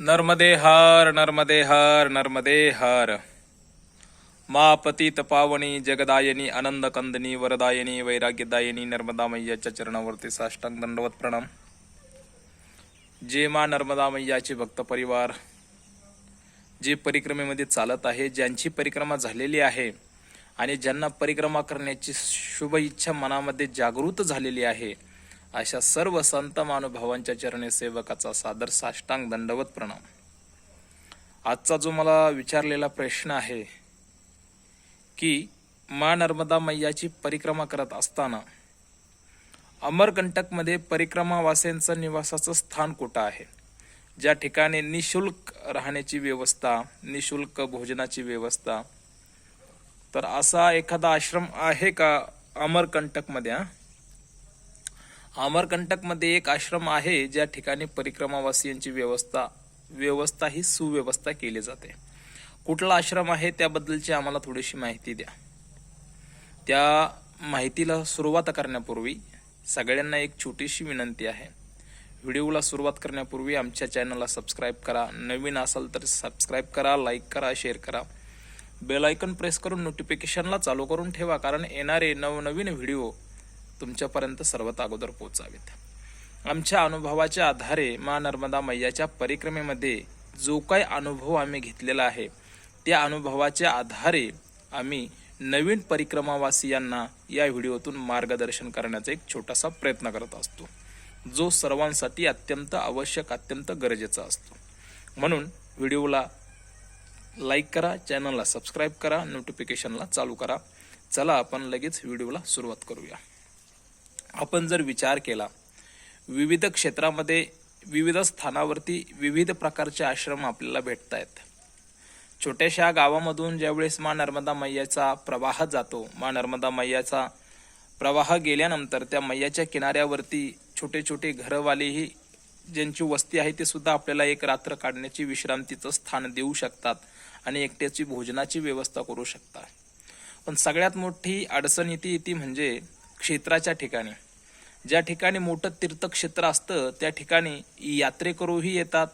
नर्मदे हर नर्मदे हर नर्मदे हर मा पतित पावनी जगदायनी आनंद कंदनी वरदायनी वैराग्यदायनी नर्मदा मैयाच्या चरणावरती साष्टांग दंडवत प्रणाम। जे मा नर्मदा मैयाचे भक्त परिवार जे परिक्रमेमध्ये चालत आहे ज्यांची परिक्रमा झालेली आहे आणि ज्यांना परिक्रमा करण्याची शुभ इच्छा मनामध्ये जागृत झालेली आहे अशा सर्व संत मानुभावांच्या चरणी सेवकाचा सादर साष्टांग दंडवत प्रणाम. आजचा जो मला विचारलेला प्रश्न आहे की मा नर्मदा मैयाची परिक्रमा करत असताना अमरकंटकमध्ये परिक्रमावासींचं निवासाचं स्थान कुठं आहे? ज्या ठिकाणी निशुल्क राहण्याची व्यवस्था निशुल्क भोजनाची व्यवस्था तर असा एखादा आश्रम आहे का अमरकंटकमध्ये हां? अमरकंटकमध्ये एक आश्रम आहे ज्या ठिकाणी परिक्रमावासियांची व्यवस्था व्यवस्था ही सुव्यवस्था केली जाते. कुठला आश्रम आहे त्याबद्दलची आम्हाला थोडीशी माहिती द्या. त्या माहितीला सुरुवात करण्यापूर्वी सगळ्यांना एक छोटीशी विनंती आहे. व्हिडिओला सुरुवात करण्यापूर्वी आमच्या चॅनलला सबस्क्राईब करा. नवीन असाल तर सबस्क्राईब करा लाईक करा शेअर करा. बेल आयकन प्रेस करून नोटिफिकेशनला चालू करून ठेवा कारण येणारे नवनवीन व्हिडिओ तुमच्यापर्यंत सर्वात अगोदर पोहोचावेत. आमच्या अनुभवाच्या आधारे मा नर्मदा मैयाच्या परिक्रमेमध्ये जो काही अनुभव आम्ही घेतलेला आहे त्या अनुभवाच्या आधारे आम्ही नवीन परिक्रमावासियांना या व्हिडिओतून मार्गदर्शन करण्याचा एक छोटासा प्रयत्न करत असतो जो सर्वांसाठी अत्यंत आवश्यक अत्यंत गरजेचा असतो. म्हणून व्हिडिओला लाईक करा चॅनलला सबस्क्राईब करा नोटिफिकेशनला चालू करा. चला आपण लगेच व्हिडिओला सुरुवात करूया. आपण जर विचार केला विविध क्षेत्रामध्ये विविध स्थानावरती विविध प्रकारचे आश्रम आपल्याला भेटत आहेत छोट्याशा गावामधून ज्यावेळेस मा नर्मदा मैयाचा प्रवाह जातो मा नर्मदा मैयाचा प्रवाह गेल्यानंतर त्या मैयाच्या किनाऱ्यावरती छोटे छोटे घरवालेही ज्यांची वस्ती आहे ते सुद्धा आपल्याला एक रात्र काढण्याची विश्रांतीचं स्थान देऊ शकतात आणि एकट्याची भोजनाची व्यवस्था करू शकतात. पण सगळ्यात मोठी अडचण येते ती म्हणजे क्षेत्राच्या ठिकाणी. ज्या ठिकाणी मोठं तीर्थक्षेत्र असतं त्या ठिकाणी यात्रेकरूही येतात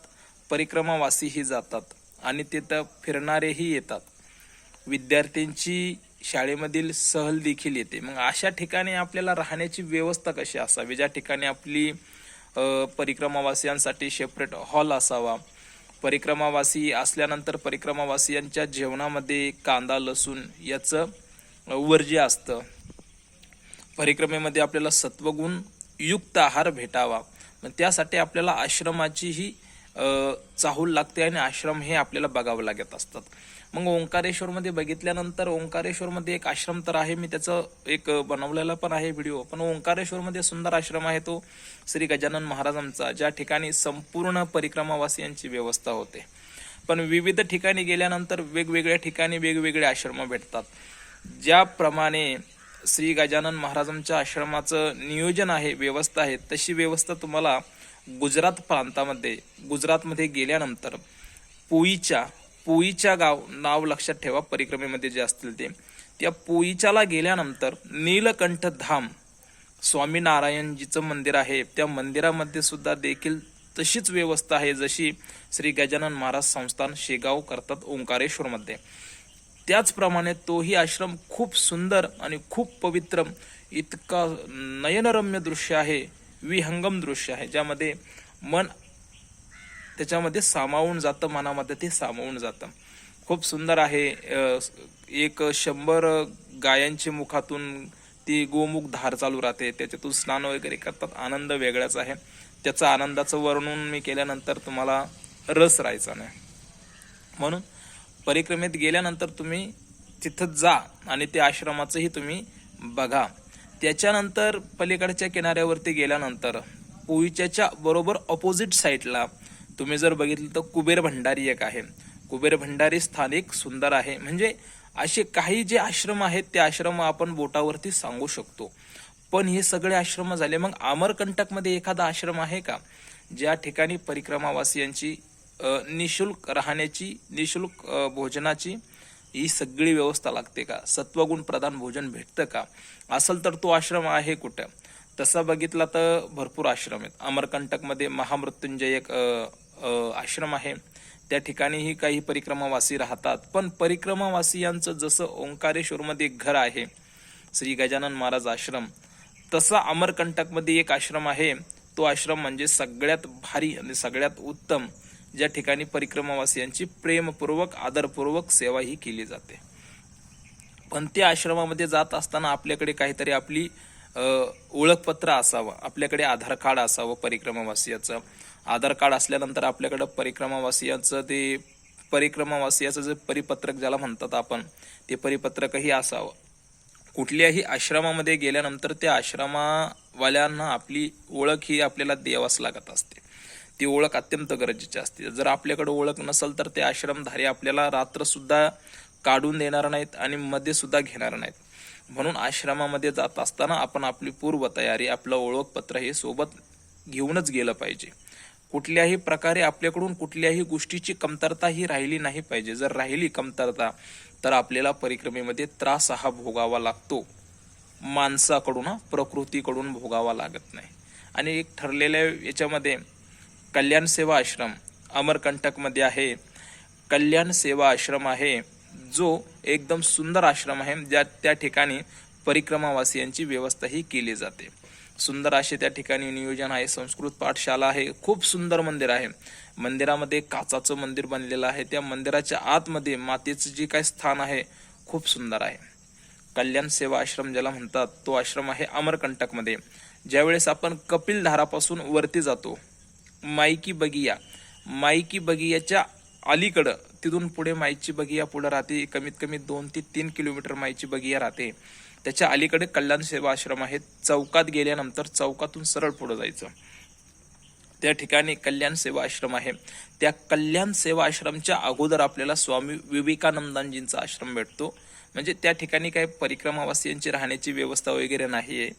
परिक्रमावासीही जातात आणि तिथं फिरणारेही येतात. विद्यार्थ्यांची शाळेमधील सहल देखील येते. मग अशा ठिकाणी आपल्याला राहण्याची व्यवस्था कशी असावी? ज्या ठिकाणी आपली परिक्रमावासियांसाठी सेपरेट हॉल असावा? परिक्रमावासी असल्यानंतर परिक्रमावासियांच्या जेवणामध्ये कांदा लसूण याचं वर्ज्य असतं. परिक्रमेमध्ये आपल्याला सत्वगुण युक्त आहार भेटावा. मग त्यासाठी आपल्याला आश्रमाचीही चाहूल लागते आणि आश्रम हे आपल्याला बघावं लागत असतात. मग ओंकारेश्वरमध्ये बघितल्यानंतर ओंकारेश्वरमध्ये एक आश्रम तर आहे मी त्याचं एक बनवलेला पण आहे व्हिडिओ. पण ओंकारेश्वरमध्ये सुंदर आश्रम आहे तो श्री गजानन महाराजांचा ज्या ठिकाणी संपूर्ण परिक्रमावासियांची व्यवस्था होते. पण विविध ठिकाणी गेल्यानंतर वेगवेगळ्या ठिकाणी वेगवेगळे आश्रम भेटतात. ज्याप्रमाणे श्री गजानन महाराजांच्या आश्रमाचं नियोजन आहे व्यवस्था आहे. तशी व्यवस्था तुम्हाला गुजरात प्रांतामध्ये गुजरातमध्ये गेल्यानंतर पोईच्या पोईच्या गाव नाव लक्षात ठेवा परिक्रमेमध्ये जे असतील ते. त्या पोईच्याला गेल्यानंतर नीलकंठ धाम स्वामीनारायणजीचं मंदिर आहे. त्या मंदिरामध्ये सुद्धा देखील तशीच व्यवस्था आहे जशी श्री गजानन महाराज संस्थान शेगाव करतात ओंकारेश्वरमध्ये. त्याचप्रमाणे तोही आश्रम खूप सुंदर आणि खूप पवित्र इतका नयनरम्य दृश्य आहे विहंगम दृश्य आहे ज्यामध्ये मन त्याच्यामध्ये सामावून जातं मनामध्ये ते सामावून जातं. खूप सुंदर आहे एक शंभर गायांच्या मुखातून ती गोमुख धार चालू राहते त्याच्यातून स्नान वगैरे करतात आनंद वेगळाच आहे. त्याचं आनंदाचं वर्णन मी केल्यानंतर तुम्हाला रस राहायचा नाही. म्हणून परिक्रमेत गेल्यानंतर तुम्ही तिथं जा आणि त्या आश्रमाचंही तुम्ही बघा. त्याच्यानंतर पलीकडच्या किनाऱ्यावरती गेल्यानंतर पोईच्याच्या बरोबर ऑपोजिट साईडला तुम्ही जर बघितलं तर कुबेर भंडारी एक आहे. कुबेर भंडारी स्थानिक सुंदर आहे. म्हणजे असे काही जे आश्रम आहेत ते आश्रम आपण बोटावरती सांगू शकतो. पण हे सगळे आश्रम झाले. मग अमरकंटकमध्ये एखादा आश्रम आहे का? ज्या ठिकाणी परिक्रमावासियांची निशुल्क राहण्याची निशुल्क भोजनाची ही सगळी व्यवस्था लागते का? सत्वगुण प्रधान भोजन भेटतं का? असेल तर तो आश्रम आहे कुठं? तसा बघितला तर भरपूर आश्रम आहेत. अमरकंटकमध्ये महामृत्युंजय एक आश्रम आहे. त्या ठिकाणीही काही परिक्रमावासी राहतात. पण परिक्रमावासियांचं जसं ओंकारेश्वरमध्ये एक घर आहे श्री गजानन महाराज आश्रम तसा अमरकंटकमध्ये एक आश्रम आहे. तो आश्रम म्हणजे सगळ्यात भारी आणि सगळ्यात उत्तम ज्या ठिकाणी परिक्रमावासियांची प्रेमपूर्वक आदरपूर्वक सेवा ही केली जाते. पण त्या आश्रमामध्ये जात असताना आपल्याकडे काहीतरी आपली ओळखपत्र असावं आपल्याकडे आधार कार्ड असावं परिक्रमावासियाचं. आधार कार्ड असल्यानंतर आपल्याकडं परिक्रमावासियाचं ते परिक्रमावासियाचं जे परिपत्रक ज्याला म्हणतात आपण ते परिपत्रकही असावं. कुठल्याही आश्रमामध्ये गेल्यानंतर त्या आश्रमावाल्यांना आपली ओळख ही आपल्याला द्यावाच लागत असते. ती ओळख अत्यंत गरजेची असते. जर आपल्याकडे ओळख नसेल तर ते आश्रमधारी आपल्याला रात्रसुद्धा काढून देणार नाहीत आणि मध्ये सुद्धा घेणार नाहीत. म्हणून आश्रमामध्ये जात असताना आपण आपली पूर्वतयारी आपलं ओळखपत्र हे सोबत घेऊनच गेलं पाहिजे. कुठल्याही प्रकारे आपल्याकडून कुठल्याही गोष्टीची कमतरता ही राहिली नाही पाहिजे. जर राहिली कमतरता तर आपल्याला परिक्रमेमध्ये त्रास हा भोगावा लागतो. माणसाकडून हा प्रकृतीकडून भोगावा लागत नाही. आणि एक ठरलेल्या याच्यामध्ये कल्याण सेवा आश्रम अमरकंटकमध्ये आहे. कल्याण सेवा आश्रम आहे जो एकदम सुंदर आश्रम आहे. ज्या त्या ठिकाणी परिक्रमावासियांची व्यवस्थाही केली जाते. सुंदर असे त्या ठिकाणी नियोजन आहे. संस्कृत पाठशाला आहे. खूप सुंदर मंदिर आहे. मंदिरामध्ये काचाचं मंदिर बनलेलं आहे. त्या मंदिराच्या आतमध्ये मातेचं जे काय स्थान आहे खूप सुंदर आहे. कल्याण सेवा आश्रम ज्याला म्हणतात तो आश्रम आहे अमरकंटकमध्ये. ज्यावेळेस आपण कपिलधारापासून वरती जातो माईकी बगिया. माईकी बगियाच्या अलीकडं तिथून पुढे माईची बगिया पुढे राहते. कमीत कमी दोन ते तीन किलोमीटर माईची बगिया राहते. त्याच्या अलीकडे कल्याण सेवा आश्रम आहे. चौकात गेल्यानंतर चौकातून सरळ पुढे जायचं. त्या ठिकाणी कल्याण सेवा आश्रम आहे. त्या कल्याण सेवा आश्रमच्या अगोदर आपल्याला स्वामी विवेकानंदांजींचा आश्रम भेटतो. म्हणजे त्या ठिकाणी काही परिक्रमावासियांची राहण्याची व्यवस्था वगैरे नाही आहे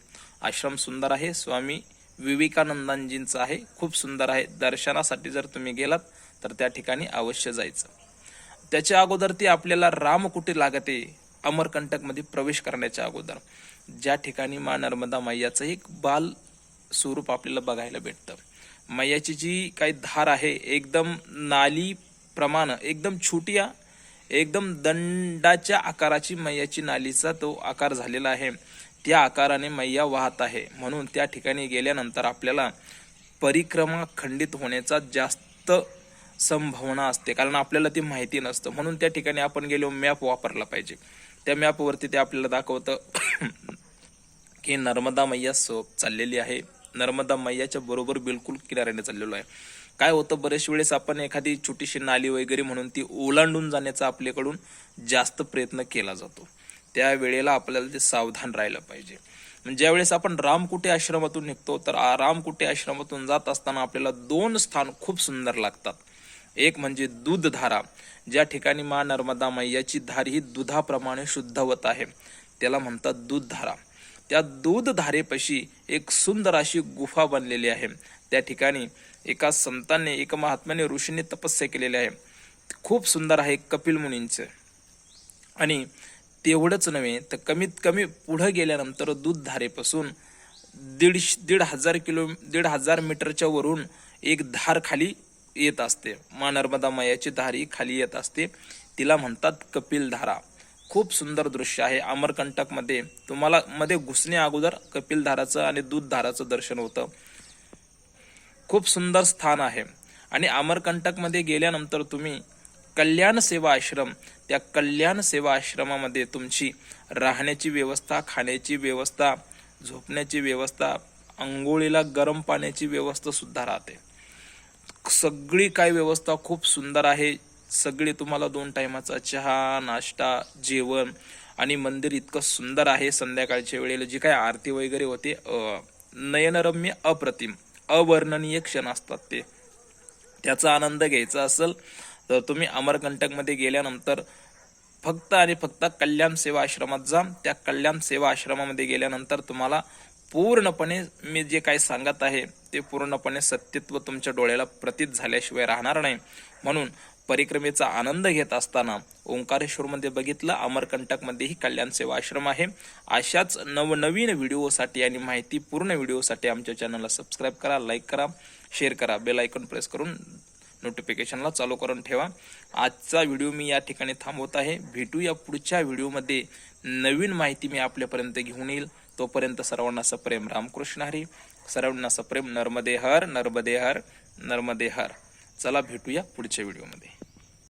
आश्रम सुंदर आहे. स्वामी विवेकानंदांजींचं आहे. खूप सुंदर आहे. दर्शनासाठी जर तुम्ही गेलात तर त्या ठिकाणी अवश्य जायचं. त्याच्या अगोदर ती आपल्याला रामकुटी लागते? अमरकंटकमध्ये प्रवेश करण्याच्या अगोदर. ज्या ठिकाणी मा नर्मदा मैयाचं एक बाल स्वरूप आपल्याला बघायला भेटतं. मैयाची जी काही धार आहे एकदम नाली प्रमाण एकदम छोटिया एकदम दंडाच्या आकाराची मैयाची नालीचा तो आकार झालेला आहे. त्या आकाराने मैया वाहत आहे. म्हणून त्या ठिकाणी गेल्यानंतर आपल्याला परिक्रमा खंडित होण्याचा जास्त संभावना असते. कारण आपल्याला ती माहिती नसतं. म्हणून त्या ठिकाणी आपण गेलो मॅप वापरला पाहिजे. त्या मॅपवरती ते आपल्याला दाखवतं की नर्मदा मैया सोप चाललेली आहे. नर्मदा मैयाच्या बरोबर बिलकुल किनाऱ्याने चाललेलो आहे. काय होतं बरेच वेळेस आपण एखादी छोटीशी नाली वगैरे म्हणून ती ओलांडून जाण्याचा आपल्याकडून जास्त प्रयत्न केला जातो. त्या वेळेला आपल्याला ते सावधान राहिलं पाहिजे. म्हणजे ज्यावेळेस आपण रामकुटे आश्रमातून निघतो तर रामकुटे आश्रमातून जात असताना आपल्याला दोन स्थान खूप सुंदर लागतात. एक म्हणजे दूधधारा ज्या ठिकाणी मा नर्मदा मैयाची धार ही दुधाप्रमाणे शुद्ध होत आहे. त्याला म्हणतात दूधधारा. त्या दूधधारेपाशी एक सुंदर अशी गुफा बनलेली आहे. त्या ठिकाणी एका संतांनी एका महात्म्याने ऋषीने तपस्या केलेली आहे. खूप सुंदर आहे कपिल मुनींचं. आणि तेवढंच नव्हे तर कमीत कमी पुढं गेल्यानंतर दूध धारेपासून दीड दीड हजार किलो दीड हजार मीटरच्या वरून एक धार खाली येत असते. मा नर्मदा मायाची धार ही खाली येत असते. तिला म्हणतात कपिल धारा. खूप सुंदर दृश्य आहे. अमरकंटकमध्ये तुम्हाला मध्ये घुसण्या अगोदर कपिल धाराचं आणि दूध धाराचं दर्शन होतं. खूप सुंदर स्थान आहे. आणि अमरकंटकमध्ये गेल्यानंतर तुम्ही कल्याण सेवा आश्रम त्या कल्याण सेवा आश्रमामध्ये तुमची राहण्याची व्यवस्था खाण्याची व्यवस्था झोपण्याची व्यवस्था आंघोळीला गरम पाण्याची व्यवस्था सुद्धा राहते. सगळी काय व्यवस्था खूप सुंदर आहे. सगळी तुम्हाला दोन टायमाचा चहा नाश्ता जेवण आणि मंदिर इतकं सुंदर आहे संध्याकाळच्या वेळेला. जी काय आरती वगैरे होते नयनरम्य अप्रतिम अवर्णनीय क्षण असतात ते. त्याचा आनंद घ्यायचा असेल तर तुम्ही अमरकंटकमध्ये गेल्यानंतर फक्त आणि फक्त कल्याण सेवा आश्रमात जा. त्या कल्याण सेवा आश्रमामध्ये गेल्यानंतर तुम्हाला पूर्णपणे मी जे काही सांगत आहे ते पूर्णपणे सत्यत्व तुमच्या डोळ्याला प्रतीत झाल्याशिवाय राहणार नाही. म्हणून परिक्रमेचा आनंद घेत असताना ओंकारेश्वरमध्ये बघितलं अमरकंटकमध्येही कल्याण सेवा आश्रम आहे. अशाच नवनवीन व्हिडिओसाठी आणि माहितीपूर्ण व्हिडिओसाठी आमच्या चॅनलला सबस्क्राईब करा लाईक करा शेअर करा बेल आयकॉन प्रेस करून नोटिफिकेशनला चालू करून ठेवा. आजचा व्हिडिओ मी या ठिकाणी थांबवत आहे. भेटूया पुढच्या व्हिडिओमध्ये नवीन माहिती मी आपल्यापर्यंत घेऊन येईल. तोपर्यंत सर्वांना सप्रेम रामकृष्ण हरी. सर्वांना सप्रेम नर्मदे हर नर्मदे हर नर्मदे हर चला भेटूया पुढच्या व्हिडिओमध्ये